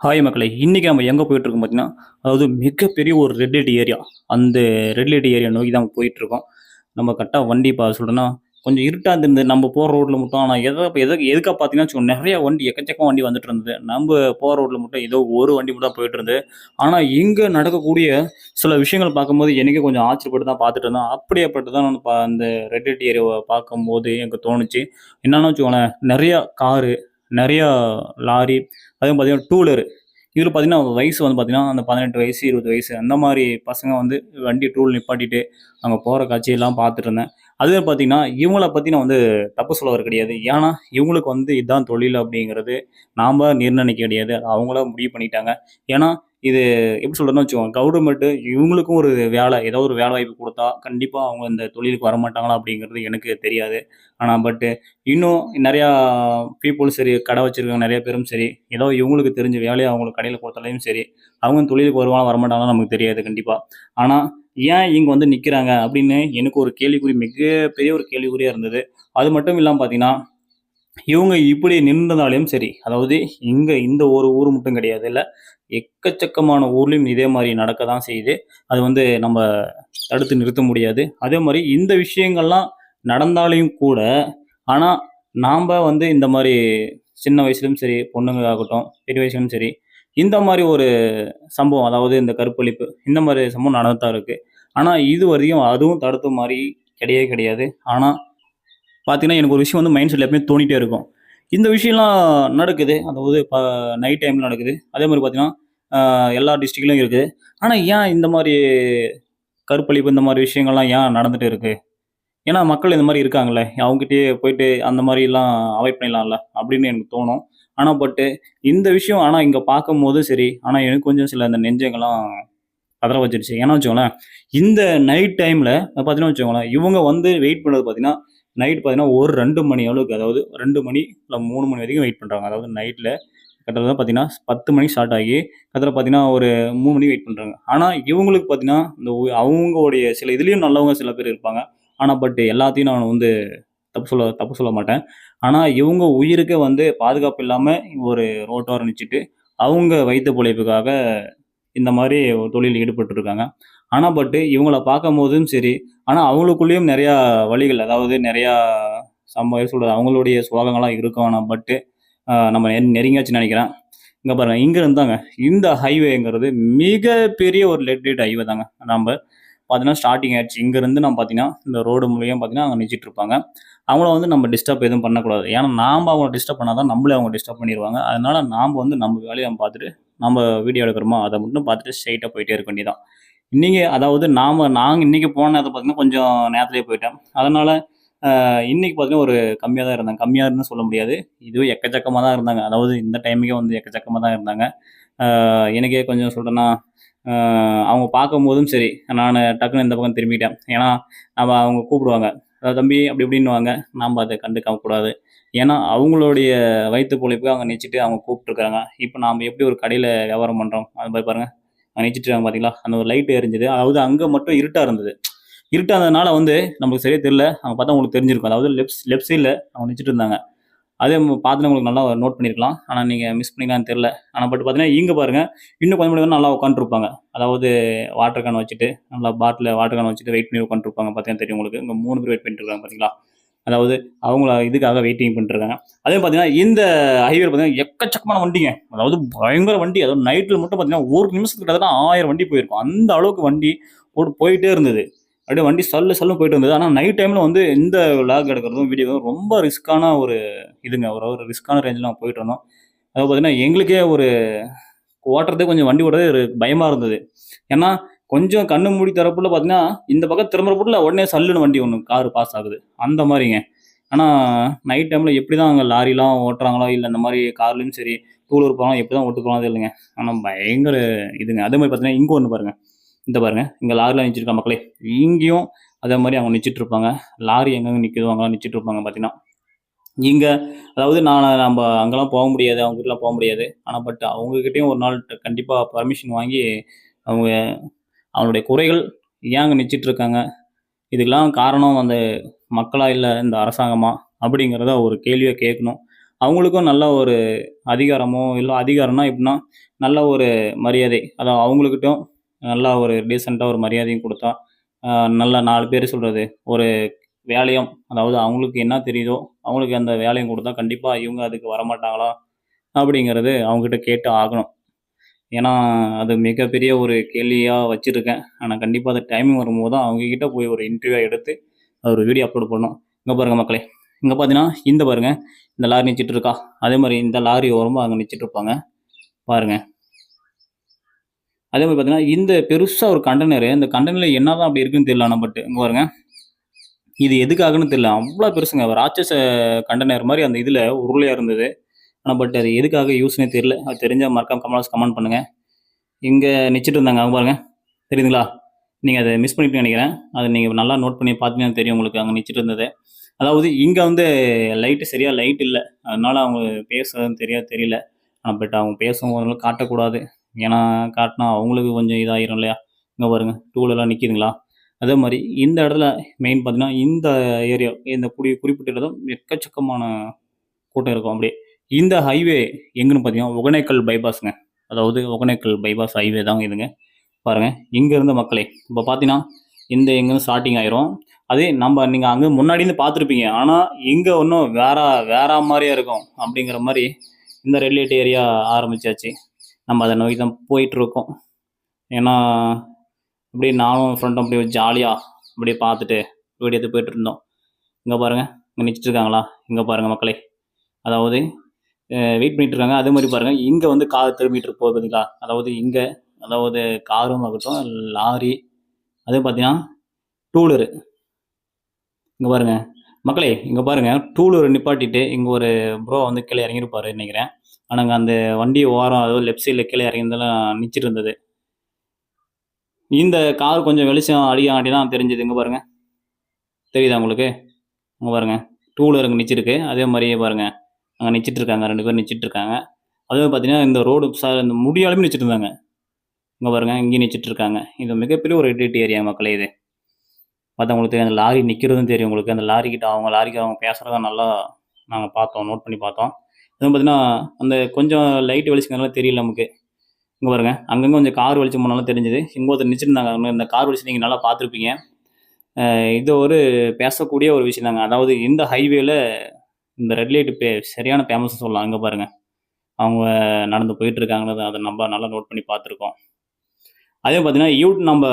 Hi மக்களை இன்றைக்கி நம்ம எங்கே போயிட்டுருக்கோம் பார்த்தீங்கன்னா அதாவது மிகப்பெரிய ஒரு ரெட் லைட் ஏரியா அந்த ரெட் லைட் ஏரியா நோக்கி தான் போயிட்டுருக்கோம். நம்ம கரெக்டாக வண்டி பா சொல்கிறேன்னா கொஞ்சம் இருட்டாக இருந்தது. நம்ம போகிற ரோட்டில் மட்டும் ஆனால் எதை எதுக்கு எதுக்காக பார்த்தீங்கன்னா வச்சுக்கோங்க, நிறைய வண்டி எக்கச்சக்கம் வண்டி வந்துட்டு இருந்தது. நம்ம போகிற ரோட்டில் மட்டும் ஏதோ ஒரு வண்டி மட்டும் தான் போயிட்டு இருந்தது. ஆனால் இங்கே நடக்கக்கூடிய சில விஷயங்கள் பார்க்கும்போது எனக்கே கொஞ்சம் ஆச்சரியப்பட்டு தான் பார்த்துட்டு இருந்தேன். அப்படியேப்பட்டு தான் நான் அந்த ரெட் லைட் ஏரியாவை பார்க்கும்போது எனக்கு தோணுச்சு. என்னென்னு வச்சுக்கோங்களேன் நிறையா காரு நிறையா லாரி அதுவும் பார்த்திங்கன்னா டூலரு இதில் பார்த்திங்கன்னா வயசு வந்து பார்த்திங்கன்னா அந்த பதினெட்டு வயசு இருபது வயசு அந்த மாதிரி பசங்க வந்து வண்டி டூல் நிப்பாட்டிட்டு அங்கே போகிற காட்சியெல்லாம் பார்த்துட்டு இருந்தேன். அதுவே பார்த்திங்கன்னா இவங்கள பற்றி நான் வந்து தப்பு சொல்ல கிடையாது. ஏன்னா இவங்களுக்கு வந்து இதுதான் தொழில் அப்படிங்கிறது. நாம் நிர்ணயிக்க கிடையாது அவங்கள முடிவு பண்ணிட்டாங்க. ஏன்னா இது எப்படி சொல்கிறேன்னு வச்சுக்கோங்க கவர்மெண்ட்டு இவங்களுக்கும் ஒரு வேலை ஏதோ ஒரு வேலை வாய்ப்பு கொடுத்தா கண்டிப்பாக அவங்க இந்த தொழிலுக்கு வர மாட்டாங்களா அப்படிங்கிறது எனக்கு தெரியாது. ஆனால் பட்டு இன்னும் நிறையா பீப்புள் சரி கடை வச்சுருக்காங்க நிறைய பேரும் சரி ஏதோ இவங்களுக்கு தெரிஞ்ச வேலையை அவங்களுக்கு கடையில் கொடுத்தாலையும் சரி அவங்க தொழிலுக்கு வருவாங்க வரமாட்டாங்களா நமக்கு தெரியாது கண்டிப்பாக ஆனால் ஏன் இங்கே வந்து நிற்கிறாங்க அப்படின்னு எனக்கு ஒரு கேள்விக்குறி மிகப்பெரிய ஒரு கேள்விக்குறியாக இருந்தது. அது மட்டும் இல்லாமல் பார்த்தீங்கன்னா இவங்க இப்படி நின்றதாலையும் சரி அதாவது இங்கே இந்த ஒரு ஊர் மட்டும் கிடையாது இல்லை எக்கச்சக்கமான ஊர்லேயும் இதே மாதிரி நடக்க தான் செய்யுது. அது வந்து நம்ம தடுத்து நிறுத்த முடியாது. அதே மாதிரி இந்த விஷயங்கள்லாம் நடந்தாலையும் கூட ஆனால் நாம் வந்து இந்த மாதிரி சின்ன வயசுலையும் சரி பொண்ணுங்க ஆகட்டும் பெரிய வயசுலையும் சரி இந்த மாதிரி ஒரு சம்பவம் அதாவது இந்த கற்பழிப்பு இந்த மாதிரி சம்பவம் நடந்து இருக்குது ஆனால் இது வரையும் அதுவும் தடுத்த மாதிரி கிடையவே கிடையாது. ஆனால் பார்த்தீங்கன்னா எனக்கு ஒரு விஷயம் வந்து மைண்ட் செட்டில் எப்பயுமே தோணிகிட்டே இருக்கும். இந்த விஷயம்லாம் நடக்குது. அதாவது இப்போ நைட் டைமில் நடக்குது. அதே மாதிரி பார்த்தீங்கன்னா எல்லா டிஸ்ட்ரிக்ட்லையும் இருக்குது. ஆனால் ஏன் இந்த மாதிரி கருப்பழிப்பு இந்த மாதிரி விஷயங்கள்லாம் ஏன் நடந்துகிட்டு இருக்குது ஏன்னா மக்கள் இந்த மாதிரி இருக்காங்களே. அவங்ககிட்டயே போயிட்டு அந்த மாதிரிலாம் அவாய்ட் பண்ணிடலாம்ல அப்படின்னு எனக்கு தோணும். ஆனால் பட்டு இந்த விஷயம் ஆனால் இங்கே பார்க்கும்போது சரி ஆனால் எனக்கு கொஞ்சம் சில அந்த நெஞ்சங்கள்லாம் பதற வச்சிருச்சு. ஏன்னா வச்சுக்கோங்களேன் இந்த நைட் டைமில் பார்த்தீங்கன்னா வச்சுக்கோங்களேன் இவங்க வந்து வெயிட் பண்ணுறது பார்த்தீங்கன்னா நைட் பார்த்தீங்கன்னா ஒரு ரெண்டு மணி அளவுக்கு அதாவது ரெண்டு மணி இல்லை மூணு மணி வரைக்கும் வெயிட் பண்ணுறாங்க அதாவது நைட்டில் கிட்டத்தட்ட பார்த்தீங்கன்னா பத்து மணிக்கு ஸ்டார்ட் ஆகி கிட்டத்தட்ட பார்த்தீங்கன்னா ஒரு மூணு மணிக்கு வெயிட் பண்ணுறாங்க ஆனால் இவங்களுக்கு பார்த்தீங்கன்னா இந்த அவங்களுடைய சில இதுலேயும் நல்லவங்க சில பேர் இருப்பாங்க. ஆனால் பட் எல்லாத்தையும் நான் வந்து தப்பு சொல்ல தப்பு சொல்ல மாட்டேன். ஆனால் இவங்க உயிருக்கே வந்து பாதுகாப்பு இல்லாமல் ஒரு ரோட்டோரம் நிச்சுட்டு அவங்க வயிற்று பிழைப்புக்காக இந்த மாதிரி ஒரு தொழில் ஈடுபட்டிருக்காங்க. ஆனால் பட்டு இவங்கள பார்க்கும் போதும் சரி ஆனால் அவங்களுக்குள்ளேயும் நிறையா வழிகள் அதாவது நிறையா சம்ப சொல்கிறது அவங்களுடைய சுவாகங்கள்லாம் இருக்கும். ஆனால் பட்டு நம்ம நெ நெருங்கியாச்சுன்னு நினைக்கிறேன். இங்கே பாருங்க இங்கே இருந்தாங்க. இந்த ஹைவேங்கிறது மிகப்பெரிய ஒரு லெட் ஹைவே தாங்க. நம்ம பார்த்தீங்கன்னா ஸ்டார்டிங் ஆயிடுச்சு. இங்கேருந்து நம்ம பார்த்தீங்கன்னா இந்த ரோடு மூலியம் பார்த்தீங்கன்னா அங்கே நிச்சிட்டு இருப்பாங்க. அவங்கள வந்து நம்ம டிஸ்டர்ப் எதுவும் பண்ணக்கூடாது. ஏன்னா நாம் அவங்கள டிஸ்டர்ப் பண்ணால் தான் நம்மளே அவங்க டிஸ்டர்ப் பண்ணிடுவாங்க. அதனால் நாம் வந்து நம்ம வேலையை நம்ம பார்த்துட்டு நம்ம வீடியோ எடுக்கிறோமோ அதை மட்டும் பார்த்துட்டு ஸ்ட்ரைட்டாக போயிட்டே இருக்க வேண்டியதான் இன்றைக்கி அதாவது நாம் நாங்கள் இன்றைக்கி போன நேரத்தை பார்த்தீங்கன்னா கொஞ்சம் நேரத்துலேயே போயிட்டோம். அதனால் இன்னைக்கு பார்த்தீங்கன்னா ஒரு கம்மியாக தான் இருந்தாங்க. கம்மியாக இருந்துன்னு சொல்ல முடியாது. இதுவே எக்கச்சக்கமாக தான் இருந்தாங்க. அதாவது இந்த டைமுக்கே வந்து எக்கச்சக்கமாக தான் இருந்தாங்க. எனக்கே கொஞ்சம் சொல்கிறேன்னா அவங்க பார்க்கும் போதும் சரி. நான் டக்குன்னு இந்த பக்கம் திரும்பிட்டேன். ஏன்னா நம்ம அவங்க கூப்பிடுவாங்க. அதாவது தம்பி அப்படி இப்படின்னுவாங்க. நாம் அதை கண்டுக்காம கூடாது. ஏன்னா அவங்களுடைய வயிற்று பொழைப்புக்கு அவங்க நினச்சிட்டு அவங்க கூப்பிட்டுருக்காங்க. இப்போ நாம் எப்படி ஒரு கடையில் வியாபாரம் பண்ணுறோம் அது மாதிரி பாருங்கள் நிச்சிட்டு பார்த்தீங்களா அந்த ஒரு லைட் எரிஞ்சுது. அதாவது அங்கே மட்டும் இருட்டாக இருந்தது. இருட்டானதுனால வந்து நமக்கு சரியாக தெரியல. அவங்க பார்த்தா உங்களுக்கு தெரிஞ்சிருக்கும். அதாவது லெஃப்ட் லெஃப்ட் சைடில் அவங்க நினச்சிட்டு இருந்தாங்க. அதே பார்த்து உங்களுக்கு நல்லா நோட் பண்ணியிருக்கலாம் ஆனால் நீங்கள் மிஸ் பண்ணிக்கலாம்னு தெரில ஆனால் பட் பார்த்தீங்கன்னா இங்கே பாருங்கள் இன்னும் கொஞ்சம் மணி நல்லா உட்காந்துருப்பாங்க அதாவது வாட்டர் கேன் வச்சுட்டு நல்லா பாட்டில் வாட்டர் கேன் வச்சுட்டு வெயிட் பண்ணி உட்காந்துருப்பாங்க பார்த்தீங்கன்னா தெரியும் உங்களுக்கு. இங்கே மூணு பேர் வெயிட் பண்ணிட்டு இருக்காங்க பார்த்தீங்களா அதாவது அவங்கள இதுக்காக வெயிட்டிங் பண்ணிருக்காங்க அதே பார்த்தீங்கன்னா இந்த ஹைவே பார்த்தீங்கன்னா எக்கச்சக்கமான வண்டிங்க. அதாவது பயங்கர வண்டி. அதாவது நைட்டில் மட்டும் பார்த்தீங்கன்னா ஒரு நிமிஷத்துக்கு கிட்டத்தட்ட ஆயிரம் வண்டி போயிருக்கும். அந்த அளவுக்கு வண்டி போட்டு போயிட்டே இருந்தது. அப்படியே வண்டி சல்லு சல்லு போயிட்டு இருந்தது. ஆனால் நைட் டைமில் வந்து இந்த லாக் எடுக்கிறதும் வீடியோ ரொம்ப ரிஸ்க்கான ஒரு இதுங்க. ஒரு ஒரு ரிஸ்க்கான ரேஞ்சில் நான் போயிட்டு இருந்தோம். அதாவது பார்த்தீங்கன்னா எங்களுக்கே ஒரு ஓட்டுறதே கொஞ்சம் வண்டி ஓட்டுறதே ஒரு பயமாக இருந்தது. ஏன்னா கொஞ்சம் கண்ணு மூடி தரப்புல பார்த்தீங்கன்னா இந்த பக்கம் திரும்புறப்புல உடனே சல்லுன்னு வண்டி ஒன்று கார் பாஸ் ஆகுது. அந்த மாதிரிங்க. ஆனால் நைட் டைமில் எப்படி தான் அங்கே லாரிலாம் ஓட்டுறாங்களோ இல்லை இந்த மாதிரி கார்லேயும் சரி டூலூர் போகலாம் எப்படி தான் ஓட்டுக்கலாம் இல்லைங்க ஆனால் பயங்கர இதுங்க. அதே மாதிரி பார்த்தீங்கன்னா இங்கே ஒன்று பாருங்கள் இந்த பாருங்க. இங்கே லாரிலாம் நிச்சிருக்கா மக்களே. இங்கேயும் அதே மாதிரி அவங்க நிச்சிட்டு இருப்பாங்க லாரி எங்கெங்கே நிற்கிதோ அங்கெல்லாம் நிச்சிட்டு இருப்பாங்க பார்த்தீங்கன்னா இங்கே அதாவது நான் நம்ம அங்கெல்லாம் போக முடியாது அவங்ககிட்டலாம் போக முடியாது. ஆனால் பட் அவங்கக்கிட்டேயும் ஒரு நாள் கண்டிப்பாக பர்மிஷன் வாங்கி அவங்க அவனுடைய குறைகள் ஏங்க நிச்சிட்டு இருக்காங்க இதுக்கெல்லாம் காரணம் அந்த மக்களாக இல்லை இந்த அரசாங்கமா? அப்படிங்கிறத ஒரு கேள்வியை கேட்கணும். அவங்களுக்கும் நல்ல ஒரு அதிகாரமோ இல்லை அதிகாரம்னா எப்படின்னா நல்ல ஒரு மரியாதை. அதாவது அவங்களுக்கிட்டும் நல்லா ஒரு டீசெண்டாக ஒரு மரியாதையும் கொடுத்தா நல்ல நல்லா நாலு பேர் சொல்கிறது ஒரு வேலையும் அதாவது அவங்களுக்கு என்ன தெரியுதோ அவங்களுக்கு அந்த வேலையும் கொடுத்தா கண்டிப்பாக இவங்க அதுக்கு வரமாட்டாங்களா? அப்படிங்கிறது அவங்ககிட்ட கேட்டு ஆகணும். ஏன்னா அது மிகப்பெரிய ஒரு கேள்வியாக வச்சுருக்கேன். ஆனால் கண்டிப்பாக அது டைமிங் வரும்போது தான் அவங்கக்கிட்ட போய் ஒரு இன்டர்வியூ எடுத்து ஒரு வீடியோ அப்லோட் பண்ணணும். இங்கே பாருங்கள் மக்களே. இங்கே பார்த்தீங்கன்னா இந்த பாருங்க. இந்த லாரி நிச்சிட்டு இருக்கா? அதே மாதிரி இந்த லாரி ஓரமாக அங்கே நிச்சிட்டு இருப்பாங்க. பாருங்க. அதே மாதிரி பார்த்தீங்கன்னா இந்த பெருசாக ஒரு கண்டெய்னரு இந்த கண்டெய்னரில் என்ன தான் அப்படி இருக்குன்னு தெரியல ஆனால் பட் இங்கே பாருங்க. இது எதுக்காகன்னு தெரியல. அவ்வளோ பெருசுங்க. ராட்சச கண்டெய்னர் மாதிரி அந்த இதில் உருளையாக இருந்தது. ஆனால் பட் அது எதுக்காக யூஸ்னே தெரியல. அது தெரிஞ்சால் மறக்காம கமெண்ட்ஸ் கமெண்ட் பண்ணுங்கள் இங்கே நிச்சிட்டு இருந்தாங்க அங்கே பாருங்கள் தெரியுதுங்களா? நீங்கள் அதை மிஸ் பண்ணிட்டு நினைக்கிறேன். அதை நீங்கள் நல்லா நோட் பண்ணி பார்த்தீங்கன்னா தெரியும் உங்களுக்கு அங்கே நிச்சிட்டு இருந்தது. அதாவது இங்கே வந்து லைட்டு சரியாக லைட் இல்லை. அதனால் அவங்க பேசுறதுன்னு தெரியாது தெரியல. ஆனால் பட் அவங்க பேசும்போது காட்டக்கூடாது. ஏன்னா காட்டினா அவங்களுக்கு கொஞ்சம் இதாகிரும் இல்லையா? இங்கே பாருங்கள் டூலெலாம் நிற்கிதுங்களா அதே மாதிரி இந்த இடத்துல மெயின் பார்த்தீங்கன்னா இந்த ஏரியா இந்த குடி குறிப்பிட்ட இடம் எக்கச்சக்கமான கூட்டம் இருக்கும் அப்படியே. இந்த ஹைவே எங்கேன்னு பார்த்தீங்கன்னா ஒகனேக்கல் பைபாஸுங்க அதாவது ஒகனேக்கல் பைபாஸ் ஹைவே தாங்க இதுங்க. பாருங்கள் இங்கேருந்து மக்களே. இப்போ பார்த்தீங்கன்னா இந்த எங்கேருந்து ஸ்டார்டிங் ஆயிரும். அதே நம்ம நீங்கள் அங்கே முன்னாடி இருந்து பார்த்துருப்பீங்க ஆனால் இங்கே ஒன்றும் வேற வேற மாதிரியே இருக்கும் அப்படிங்கிற மாதிரி இந்த ரெட் லைட் ஏரியா ஆரம்பிச்சாச்சு. நம்ம அதை நோக்கி தான் போயிட்டுருக்கோம். ஏன்னா அப்படியே நானும் ஃப்ரெண்டும் அப்படியே ஜாலியாக அப்படியே பார்த்துட்டு வீடியோ எடுத்து போயிட்டு இருந்தோம் இங்கே பாருங்க இங்கே நிச்சிட்டு இருக்காங்களா? இங்கே பாருங்கள் மக்களே. அதாவது வெயிட் பண்ணிட்டு இருக்காங்க. அதே மாதிரி பாருங்கள் இங்கே வந்து கார் திரும்பிட்டு இருக்கு பார்த்தீங்களா அதாவது இங்கே அதாவது காரும் ஆகட்டும் லாரி அதே பார்த்தீங்கன்னா டூலரு இங்கே பாருங்கள் மக்களே இங்கே பாருங்கள் டூலர் நிப்பாட்டிட்டு இங்கே ஒரு ப்ரோ வந்து கீழே இறங்கியிருப்பார் நினைக்கிறேன். ஆனால் அந்த வண்டி ஓரம் அதாவது லெஃப்ட் சைடில் கீழே இறங்கியிருந்தெல்லாம் நிச்சிட்டு இருந்தது. இந்த கார் கொஞ்சம் வெளிச்சம் அடியாட்டி தான் தெரிஞ்சது. இங்கே பாருங்கள் தெரியுதா உங்களுக்கு? இங்கே பாருங்க. டூலர் இங்கே நிச்சிருக்கு. அதே மாதிரியே பாருங்கள் அங்கே நிச்சிட்டு இருக்காங்க ரெண்டு பேரும் நிச்சிட்டு இருக்காங்க அதுவும் பார்த்தீங்கன்னா இந்த ரோடு சார் இந்த முடியாலுமே நிச்சிட்டு இருந்தாங்க இங்கே பாருங்க இங்கேயும் நிச்சிட்டு இருக்காங்க இது மிகப்பெரிய ஒரு எடிட் ஏரியா மக்களே இது. பார்த்தா உங்களுக்கு தெரியும் அந்த லாரி நிற்கிறதும் தெரியும் உங்களுக்கு. அந்த லாரி கிட்ட அவங்க லாரிக்கு அவங்க பேசுகிறத நல்லா நாங்கள் பார்த்தோம் நோட் பண்ணி பார்த்தோம். அதுவும் பார்த்தீங்கன்னா அந்த கொஞ்சம் லைட் வெளிச்சங்கள்லாம் தெரியல நமக்கு. இங்கே பாருங்க அங்கங்கே கொஞ்சம் கார் வெளிச்சம் போனாலும் தெரிஞ்சுது. இங்கே ஒருத்தர் நிச்சிருந்தாங்க இந்த கார் வெளிச்சம் நீங்கள் நல்லா பார்த்துருப்பீங்க. இது ஒரு பேசக்கூடிய ஒரு விஷயம் தாங்க. அதாவது இந்த ஹைவேல இந்த ரெட் லைட் பே சரியான ஃபேமஸ் சொல்லலாம். அங்கே பாருங்கள் அவங்க நடந்து போயிட்டுருக்காங்கன்னு அதை நம்ம நல்லா நோட் பண்ணி பார்த்துருக்கோம். அதே பார்த்தீங்கன்னா யூட்டன் நம்ம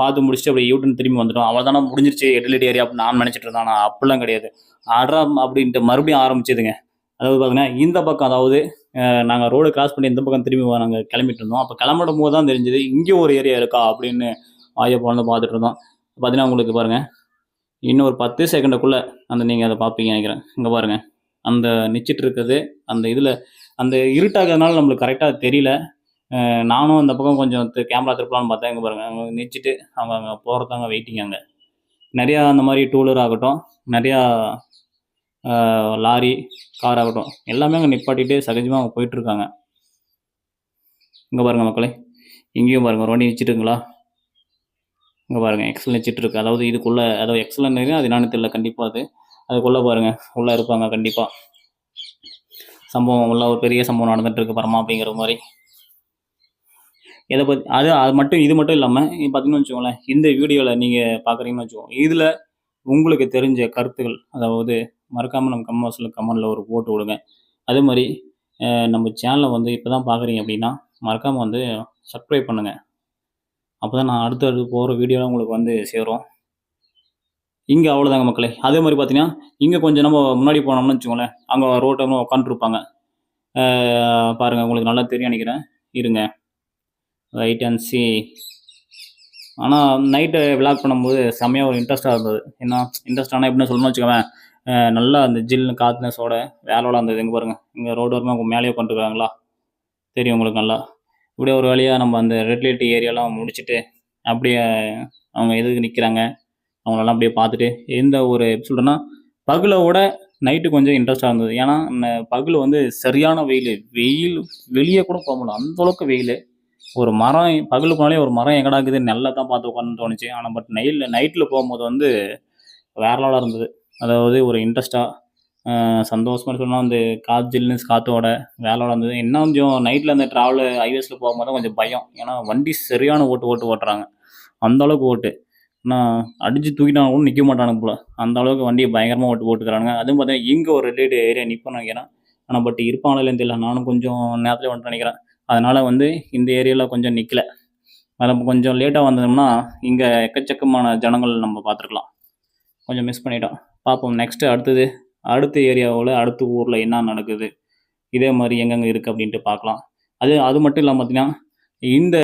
பார்த்து முடிச்சுட்டு அப்படி யூட்டன் திரும்பி வந்துட்டோம். அவள் தானே முடிஞ்சிருச்சு. எட்லைட் ஏரியா அப்படின்னு நான் நினச்சிட்டு இருந்தேன். ஆனால் அப்படிலாம் கிடையாது. ஆட்ரா அப்படின்ட்டு மறுபடியும் ஆரம்பிச்சதுங்க. அதாவது பார்த்தீங்கன்னா இந்த பக்கம் அதாவது நாங்கள் ரோடு கிராஸ் பண்ணி இந்த பக்கம் திரும்பி நாங்கள் கிளம்பிட்டு இருந்தோம். அப்போ கிளம்பிடும் போது தான் தெரிஞ்சது இங்கே ஒரு ஏரியா இருக்கா அப்படின்னு வாயை போன பார்த்துட்டு இருந்தோம். பார்த்தீங்கன்னா உங்களுக்கு பாருங்கள் இன்னும் ஒரு பத்து செகண்டுக்குள்ளே அந்த நீங்கள் அதை பார்ப்பீங்க நினைக்கிறேன். இங்கே பாருங்கள் அந்த நிச்சிட்டு இருக்குது அந்த இதில் அந்த இருட்டாகிறதுனால நம்மளுக்கு கரெக்டாக தெரியல. நானும் அந்த பக்கம் கொஞ்சம் கேமரா திருப்பலாம்னு பார்த்தேன். இங்கே பாருங்கள் அவங்க நிச்சிட்டு அவங்க அங்கே போகிறதாங்க வெயிட்டிங் அங்கே. நிறையா அந்த மாதிரி டூலர் ஆகட்டும். நிறையா லாரி கார் ஆகட்டும். எல்லாமே அங்கே நிப்பாட்டிட்டு சகஜமாக அவங்க போயிட்டுருக்காங்க இங்கே பாருங்கள் மக்களே. இங்கேயும் பாருங்கள் ஒரு வண்டி நிச்சிட்டுங்களா? இங்கே பாருங்கள் எக்ஸல் நிச்சிட்டு அதாவது இதுக்குள்ளே அதாவது எக்ஸல் அது என்னன்னு தெரியல கண்டிப்பாக அது. அதுக்குள்ளே பாருங்கள் உள்ளே இருப்பாங்க கண்டிப்பாக சம்பவம் உள்ள ஒரு பெரிய சம்பவம் நடந்துகிட்ருக்கு பரமா அப்படிங்கிற மாதிரி. எதை பற்றி அது அது மட்டும் இது மட்டும் இல்லாமல் பார்த்தீங்கன்னு வச்சுக்கோங்களேன் இந்த வீடியோவில் நீங்கள் பார்க்குறீங்கன்னு வச்சுக்கோங்க இதில் உங்களுக்கு தெரிஞ்ச கருத்துக்கள் அதாவது மறக்காமல் நம்ம கமெண்ட்ஸில் கமெண்டில் ஒரு போட்டு விடுங்க. அதே மாதிரி நம்ம சேனலை வந்து இப்போ தான் பார்க்குறீங்க அப்படின்னா மறக்காமல் வந்து சப்ஸ்கிரைப் பண்ணுங்கள் அப்போ தான் நான் அடுத்தடுத்து போகிற வீடியோலாம் உங்களுக்கு வந்து சேரும். இங்கே அவ்வளோதாங்க மக்களே. அதே மாதிரி பார்த்தீங்கன்னா இங்கே கொஞ்சம் நம்ம முன்னாடி போனோம்னு வச்சுக்கோங்களேன் அங்கே ரோட்டமாக உட்காந்துருப்பாங்க பாருங்கள் உங்களுக்கு நல்லா தெரியும் நினைக்கிறேன். இருங்க. ரைட் அண்ட் சி ஆனால் நைட்டு விளாக் பண்ணும்போது செம்மையாக ஒரு இன்ட்ரெஸ்ட்டாக இருந்தது. ஏன்னா இன்ட்ரெஸ்டான எப்படின்னு சொல்லணும்னு வச்சுக்கோவேன் நல்லா அந்த ஜில்னு காத்துனஸோட வேலோட இருந்தது எங்கே பாருங்கள் இங்கே ரோடு வரமாக மேலேயே உட்காந்துருக்காங்களா தெரியும் உங்களுக்கு நல்லா. இப்படியே ஒரு வழியாக நம்ம அந்த ரெட் லைட் ஏரியாலாம் முடிச்சுட்டு அப்படியே அவங்க எதுக்கு நிற்கிறாங்க அவங்களெல்லாம் அப்படியே பார்த்துட்டு எந்த ஒரு எப்படி சொல்கிறேன்னா பகலை விட நைட்டு கொஞ்சம் இன்ட்ரெஸ்டாக இருந்தது. ஏன்னா பகல் வந்து சரியான வெயில். வெயில் வெளியே கூட போக முடியல. அந்தளவுக்கு வெயில். ஒரு மரம் பகலுக்குனாலே போனாலே ஒரு மரம் எங்கடா இருக்குது? நல்லா தான் பார்த்து உட்காந்து தோணுச்சு. ஆனால் பட் நைட்டில் நைட்டில் போகும்போது வந்து வேற லெவலாக இருந்தது. அதாவது ஒரு இன்ட்ரெஸ்ட்டாக சந்தோஷமாக சொன்னால் அந்த காற்று ஜில்லுன்னு காற்றோட வேலையோட இருந்தது இன்னும் கொஞ்சம் நைட்டில் அந்த ட்ராவல் ஹைவேஸில் போகும்போது கொஞ்சம் பயம். ஏன்னா வண்டி சரியான ஓட்டு ஓட்டு ஓட்டுறாங்க அந்த அளவுக்கு ஓட்டு. நான் அடித்து தூக்கிட்டாங்க கூட நிற்க மாட்டானுங்க போல். அந்த அளவுக்கு வண்டியை பயங்கரமாக ஓட்டு ஓட்டுக்கிறாங்க அதுவும் பார்த்தீங்கன்னா இங்கே ஒரு ரெட் ஏரியா நிற்போம் நினைக்கிறேன். ஆனால் பட் இருப்பாங்களா இல்லைன்னு தெரியல. நானும் கொஞ்சம் நேரத்தில் வந்துட்டு நினைக்கிறேன். அதனால் வந்து இந்த ஏரியாவில் கொஞ்சம் நிற்கல நம்ம கொஞ்சம் லேட்டாக வந்தோம்னா இங்கே எக்கச்சக்கமான ஜனங்கள் நம்ம பார்த்துருக்கலாம். கொஞ்சம் மிஸ் பண்ணிட்டோம். பார்ப்போம். நெக்ஸ்ட்டு அடுத்தது அடுத்த ஏரியாவில் அடுத்த ஊரில் என்ன நடக்குது? இதே மாதிரி எங்கெங்கே இருக்குது அப்படின்ட்டு பார்க்கலாம். அது அது மட்டும் இல்லாமல் பார்த்தீங்கன்னா இந்த